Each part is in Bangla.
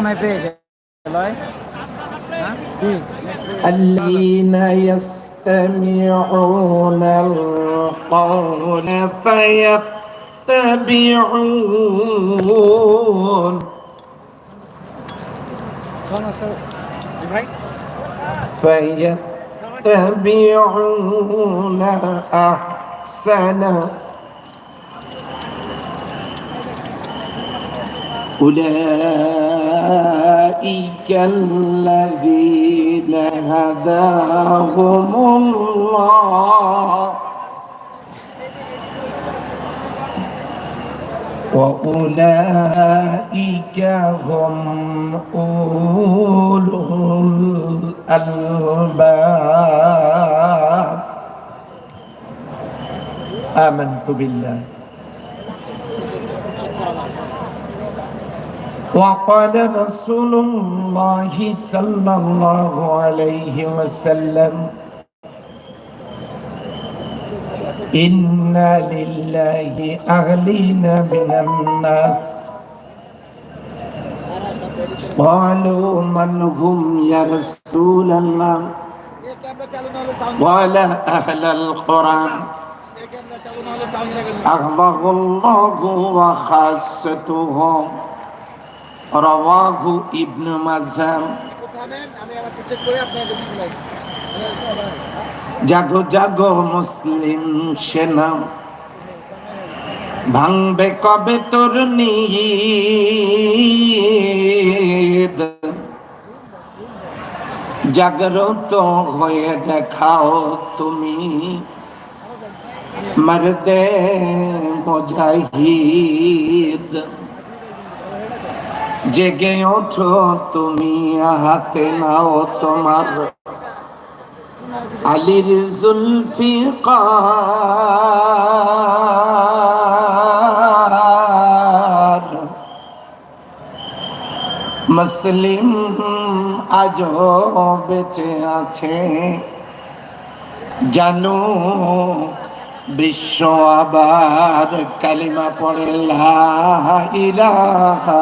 মনে হয় পেয়ে যায় লয় হ্যাঁ الذين يستمعون القول فيتبعون ভাই فيتبعون أحسنه أولئك الذين هداهم الله. وأولئك هم أولو الألباب. آمنت بالله. وقال رسول الله صلى الله عليه وسلم إن لله أهلين من الناس قالوا من هم يا رسول الله قال أهل القرآن أغضب الله وخاصتهم রওয়াহু ইবনু মাজাম জাগো জাগো মুসলিম সেনা। ভাঙবে কবে তোর নিদ? জাগ্রত হয়ে দেখাও তুমি। মরদে বজাহিদ। জেগে ওঠো তুমি হাতে, নাও তোমার। আলির জুলফি মুসলিম আজ বেঁচে আছে। জানো, বিশ্ব আবার কালিমা পড়ে, লা ইলাহা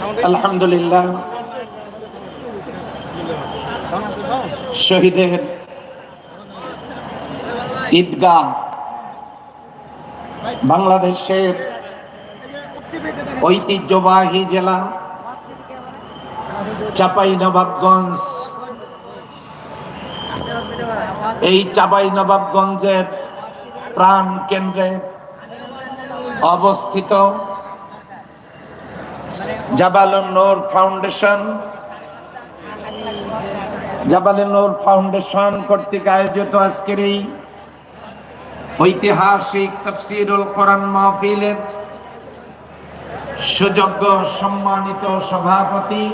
আলহামদুলিল্লাহ। শহীদের ঈদগাহ বাংলাদেশের ঐতিহ্যবাহী জেলা চাপাইনবাবগঞ্জ। এই চাপাইনবাবগঞ্জের প্রাণ কেন্দ্রে অবস্থিত জাবালুন নূর ফাউন্ডেশন। জাবালে নূর ফাউন্ডেশন কর্তৃক আয়োজিত আজকের এই ঐতিহাসিক তফসিরুল কোরআন মাহফিলের সুযোগ্য সম্মানিত সভাপতি,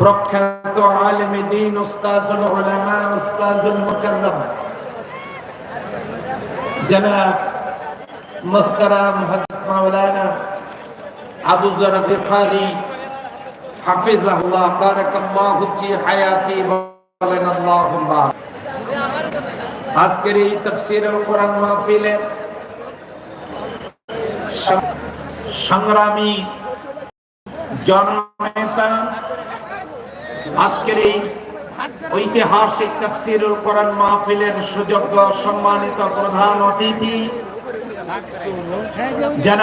প্রখ্যাত আলেম দিন উস্তাজুল উলামা উস্তাজুল মুকাররম, জনাব মুহতারাম হযরত মাওলানা আবু হায়াতি, বলেন আজকের এই কোরআন মাহফিলের সংগ্রামী জননেতা আজকের এই ঐতিহাসিক তাফসীরুল কোরআন মাহফিলের সুযোগ্য সম্মানিত প্রধান অতিথি যারা